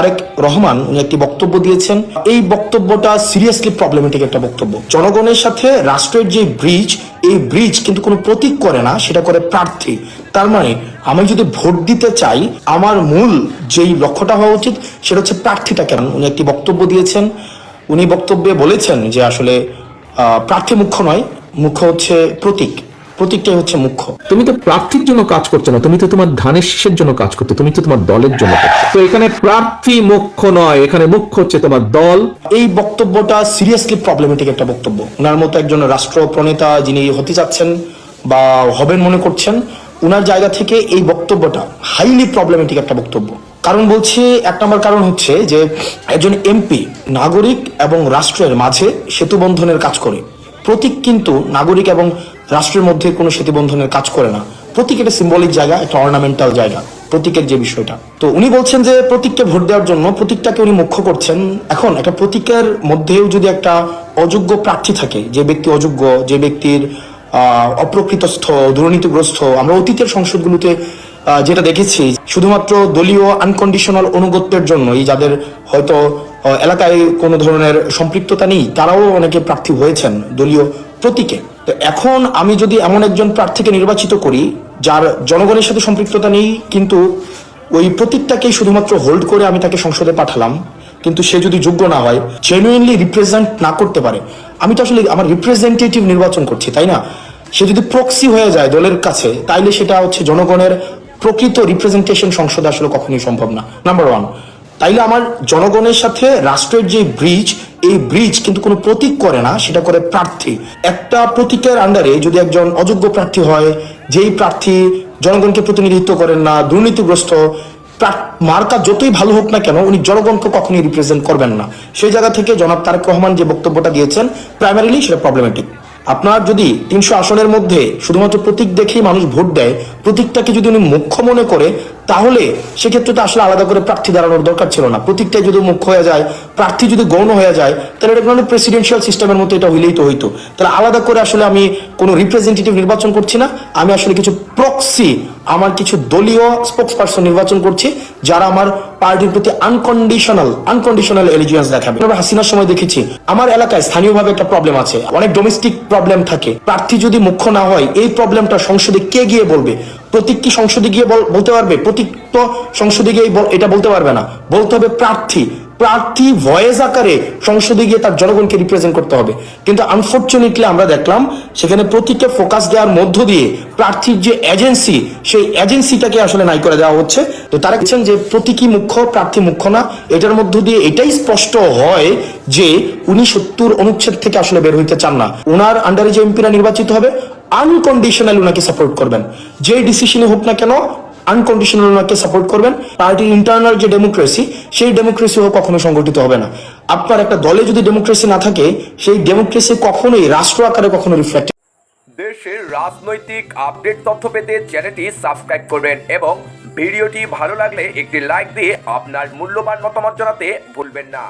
আরেক রহমান, উনি একটি বক্তব্য দিয়েছেন। এই বক্তব্যটা সিরিয়াসলি প্রবলেমেটিক একটা বক্তব্য। জনগণের সাথে রাষ্ট্রের যে ব্রিজ এই ব্রিজ কিন্তু কোনো প্রতীক করে না, সেটা করে প্রার্থী। তার মানে আমি যদি ভোট দিতে চাই, আমার মূল যেই লক্ষ্যটা হওয়া উচিত, সেটা হচ্ছে প্রার্থীটা কেন? উনি একটি বক্তব্য দিয়েছেন। উনি বক্তব্যে বলেছেন যে আসলে প্রার্থী মুখ্য নয়, মুখ্য হচ্ছে প্রতীক। প্রতীকটাই হচ্ছে মুখ্য। তুমি তো প্রার্থীর জন্য কাজ করছ না তুমি তো তোমার ধানের শীষের জন্য কাজ করছ তুমি তো তোমার দলের জন্য করছ। তো এখানে প্রার্থী মুখ্য নয় এখানে মুখ্য হচ্ছে তোমার দল। এই বক্তব্যটা সিরিয়াসলি প্রবলেমেটিক একটা বক্তব্য। ওনার মতো একজন রাষ্ট্র প্রণেতা যিনি হতে যাচ্ছেন বা হবেন মনে করছেন ওনার জায়গা থেকে এই বক্তব্যটা হাইলি প্রবলেমেটিক একটা বক্তব্য। কারণ বলছি এক নম্বর কারণ হচ্ছে যে একজন এমপি নাগরিক এবং রাষ্ট্রের মাঝে সেতু বন্ধনের কাজ করে। প্রতীক কিন্তু নাগরিক এবং রাষ্ট্রের মধ্যে কোনো সেতু বন্ধনের কাজ করে না। প্রতীক একটা সিম্বলিক জায়গা, একটা অর্নামেন্টাল জায়গা, প্রতীকের যে বিষয়টা। তো উনি বলছেন যে প্রতীককে ভোট দেওয়ার জন্য প্রতীকটাকে উনি মুখ্য করছেন। এখন একটা প্রতীকের মধ্যেও যদি একটা অযোগ্য প্রার্থী থাকে, যে ব্যক্তি অযোগ্য, যে ব্যক্তির অপ্রকৃতস্থ, দুর্নীতিগ্রস্ত, আমরা অতীতের সংসদগুলোতে যেটা দেখেছি, শুধুমাত্র দলীয় আনকন্ডিশনাল অনুগত্যের জন্য এই যাদের হয়তো এলাকায় কোনো ধরনের সম্পৃক্ততা নেই, তারাও অনেকে প্রার্থী হয়েছেন দলীয় প্রতীকে। তো এখন আমি যদি এমন একজন প্রার্থীকে নির্বাচিত করি, যার জনগণের সাথে সম্পৃক্ততা নেই, কিন্তু ওই প্রতীকটাকেই শুধুমাত্র হোল্ড করে আমি তাকে সংসদে পাঠালাম, কিন্তু সে যদি যোগ্য না হয় জেনুইনলি রিপ্রেজেন্ট না করতে পারে, আমি তো আসলে আমার রিপ্রেজেন্টেটিভ নির্বাচন করছি, তাই না? সে যদি প্রক্সি হয়ে যায় দলের কাছে, তাইলে সেটা হচ্ছে জনগণের প্রকৃত রিপ্রেজেন্টেশন সংসদে আসলে কখনোই সম্ভব না। নাম্বার ওয়ান তাইলে আমার জনগণের সাথে রাষ্ট্রের যে ব্রিজ, এই ব্রিজ কিন্তু কোনো প্রতীক করে না, সেটা করে প্রার্থী। একটা প্রতীকের আন্ডারে যদি একজন অযোগ্য প্রার্থী হয়, যেই প্রার্থী জনগণকে প্রতিনিধিত্ব করেন না, দুর্নীতিগ্রস্ত মার্কা যতই ভালো হোক না কেন, উনি জনগণকে কখনই রিপ্রেজেন্ট করবেন না। সেই জায়গা থেকে জনাব তারেক রহমান যে বক্তব্যটা দিয়েছেন প্রাইমারিলি সেটা প্রবলেমেটিক আপনার যদি তিনশো আসনের মধ্যে শুধুমাত্র প্রতীক দেখেই মানুষ ভোট দেয়, প্রতীকটাকে যদি উনি মুখ্য মনে করে তাহলে সেক্ষেত্রে তো আসলে আলাদা করে প্রার্থী দাঁড়ানোর দরকার ছিল না। প্রতীকটাই যদি মুখ্য হয়ে যায়, প্রার্থী যদি গৌণ হয়ে যায়, তাহলে এটা কোনো প্রেসিডেন্সিয়াল সিস্টেমের মতো এটা হইলেই তো হইতো। তাহলে আলাদা করে আসলে আমি কোনো রিপ্রেজেন্টেটিভ নির্বাচন করছি না। আমি আসলে কিছু প্রক্সি আমার কিছু দলীয় স্পোক্স পার্সন নির্বাচন করছি, যারা আমার পার্টির প্রতি আনকন্ডিশনাল আনকন্ডিশনাল এলিজিয়েন্স দেখাবে। আমরা হাসিনার সময় দেখেছি। আমার এলাকায় স্থানীয়ভাবে একটা প্রবলেম আছে। অনেক ডোমেস্টিক প্রবলেম থাকে। প্রার্থী যদি মুখ্য না হয়, এই প্রবলেমটা সংসদে কে গিয়ে বলবে? প্রতীক কি সংসদে গিয়ে বল- বলতে পারবে? প্রতীক তো সংসদে গিয়ে এটা বলতে পারবে না। বলতে হবে প্রার্থী। প্রার্থী ভয়েস আকারে সংসদে গিয়ে তার জনগণকে রিপ্রেজেন্ট করতে হবে। কিন্তু আনফর্চুনেটলি আমরা দেখলাম, সেখানে প্রতীককে ফোকাস দেওয়ার মধ্য দিয়ে প্রার্থীর যে এজেন্সি সেই এজেন্সিটাকে আসলে নাই করে দেওয়া হচ্ছে। তো তারা বলছেন যে প্রতীকী মুখ্য, প্রার্থী মুখ্য না। এটার মধ্য দিয়ে এটাই স্পষ্ট হয় যে উনি সত্তর অনুচ্ছেদ থেকে আসলে বের হইতে চান না। ওনার আন্ডারে যে এমপিরা নির্বাচিত হবে আনকন্ডিশনাল ওনাকে সাপোর্ট করবেন। যে ডিসিশনে হোক না কেন আনকন্ডিশনাল ওনাকে সাপোর্ট করবেন। পার্টির ইন্টারনাল যে ডেমোক্রেসি সেই ডেমোক্রেসিও কখনো সংগঠিত হবে না। আপনার একটা দলে যদি ডেমোক্রেসি না থাকে, সেই ডেমোক্রেসি কখনোই রাষ্ট্র আকারে কখনো রিফ্লেক্ট দেশের রাজনৈতিক আপডেট তথ্য পেতে চ্যানেলটি সাবস্ক্রাইব করবেন এবং ভিডিওটি ভালো লাগলে একটি লাইক দিয়ে আপনার মূল্যবান মতামত জানাতে ভুলবেন না।